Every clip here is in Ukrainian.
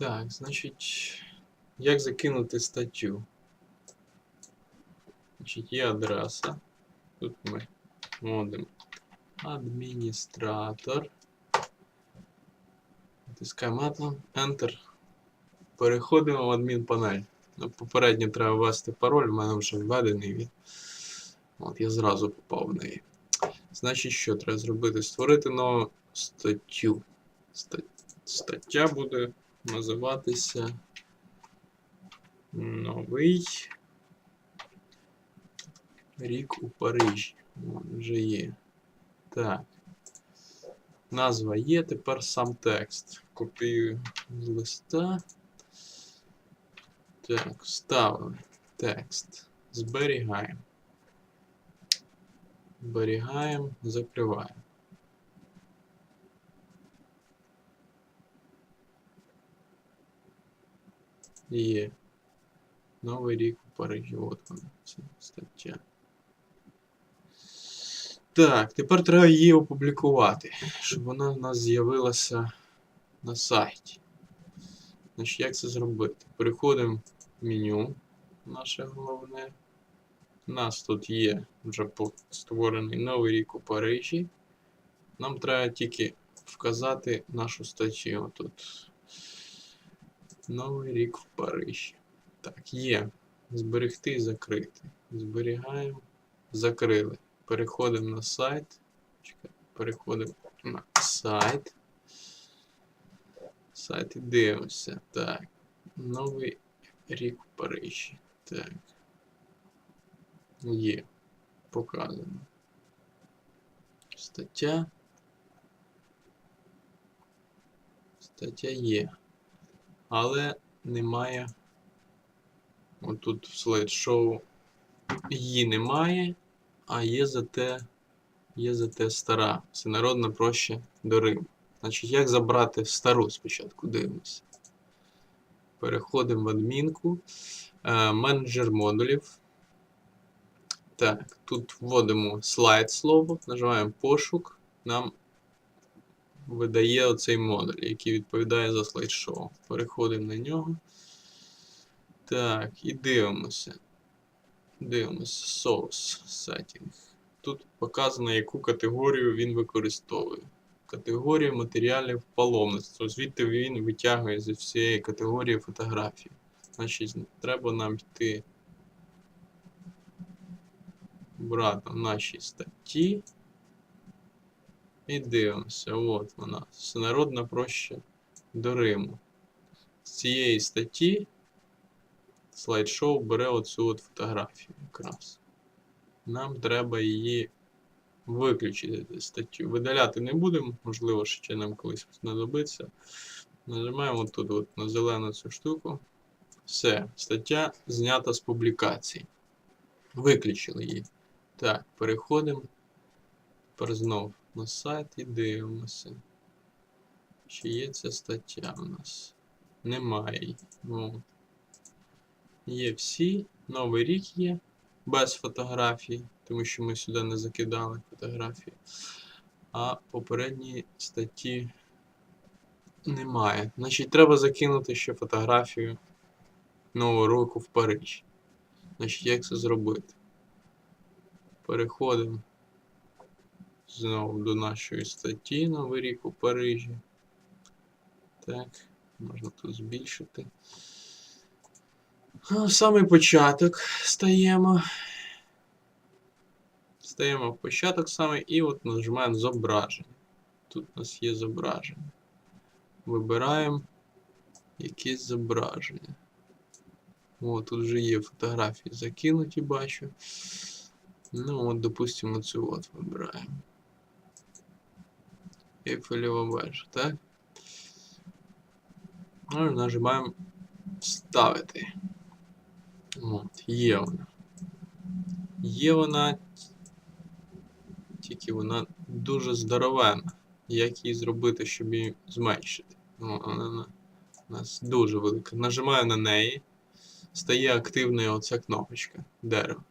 Так, значить, як закинути статтю? Значить, є адреса. Тут ми вводимо адміністратор. Натискаємо Atom, Enter. Переходимо в адмінпанель. Ну, попередньо треба ввести пароль, в мене вже введений він. От, я зразу попав в неї. Значить, що треба зробити? Створити нову статтю. Ста- Стаття буде називатися Новий рік у Парижі. О, Вже є. Так. Назва є, тепер сам текст. Копію з листа. Так, вставили текст. Зберігаємо. Зберігаємо, закриваємо. Є. Новий рік у Парижі. От вона, ця стаття. Так, тепер треба її опублікувати, щоб вона в нас з'явилася на сайті. Значить, як це зробити? Переходимо в меню, наше головне. У нас тут є вже створений новий рік у Парижі. Нам треба тільки вказати нашу статтю. Отут. Новий рік в Парижі. Так, є. Зберегти і закрити. Зберігаємо. Закрили. Переходимо на сайт. Чекай, Переходимо на сайт. Сайт і дивимося. Так. Новий рік в Парижі. Так. Є. Показано. Стаття. Стаття є. Але немає. Отут в слайд-шоу її немає, а є зате, є зате стара. Всенародна проще до Риму. Значить, як забрати стару спочатку? Дивимося. Переходимо в адмінку. Е, менеджер модулів. Так, тут вводимо слайд слово, нажимаємо пошук. Нам видає оцей модуль, який відповідає за слайд-шоу. Переходимо на нього. Так, і дивимося. Дивимося source setting. Тут показано, яку категорію він використовує. Категорія матеріалів паломництва. Звідти він витягує зі всієї категорії фотографії. Значить, треба нам йти брати нашій статті. І дивимося. От вона. Всенародна проща до Риму. З цієї статті слайд-шоу бере оцю от фотографію якраз. Нам треба її виключити статтю. Видаляти не будемо, можливо, ще нам колись знадобиться. Нажимаємо тут от на зелену цю штуку. Все, стаття знята з публікації. Виключили її. Так, переходимо. Тепер знов на сайт і дивимося. Чи є ця стаття у нас? Немає. От. Є всі. Новий рік є. Без фотографій, тому що ми сюди не закидали фотографії. А попередньої статті немає. Значить, треба закинути ще фотографію Нового року в Париж. Значить, як це зробити? Переходимо знову до нашої статті Новий рік у Парижі. Так, можна тут збільшити. В Самий початок стаємо. Стаємо в початок саме і от нажимаємо зображення. Тут у нас є зображення. Вибираємо якесь зображення. О, тут вже є фотографії закинуті, бачу. Ну, от, допустимо, цю от вибираємо. Ейфелева вежа, так? Ну, і нажимаємо вставити. От, є вона. Є вона. Тільки вона дуже здоровенна. Як її зробити, щоб її зменшити? Ну, вона у нас дуже велика. Нажимаю на неї. Стає активною оця кнопочка. Дерево.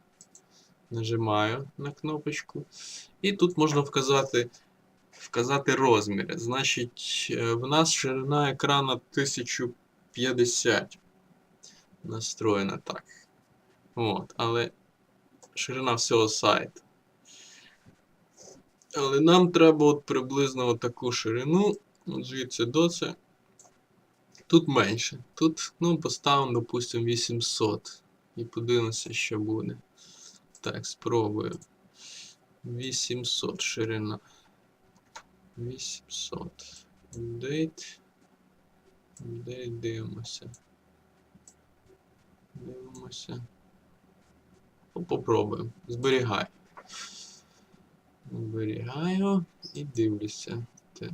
Нажимаю на кнопочку. І тут можна вказати, вказати розміри. Значить, е, в нас ширина екрана 1000 50 настроєна так. От, але ширина всього сайту. Але нам треба от приблизно от таку ширину, от звідси до це. Тут менше. Тут, ну, поставимо, допустимо, 800. І подивимося, що буде. Так, спробую. 800 ширина. 800. Date. Date дивимося. Дивимося. Ну, Попробуємо. Зберігаю. Зберігаю і дивлюся. Так.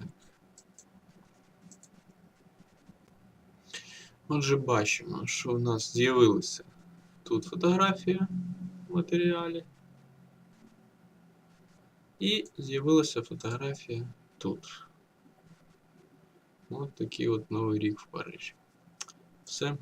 Отже, бачимо, що у нас з'явилася тут фотографія в матеріалі. І з'явилася фотографія тут. Вот такий от новий рік в Парижі. Все.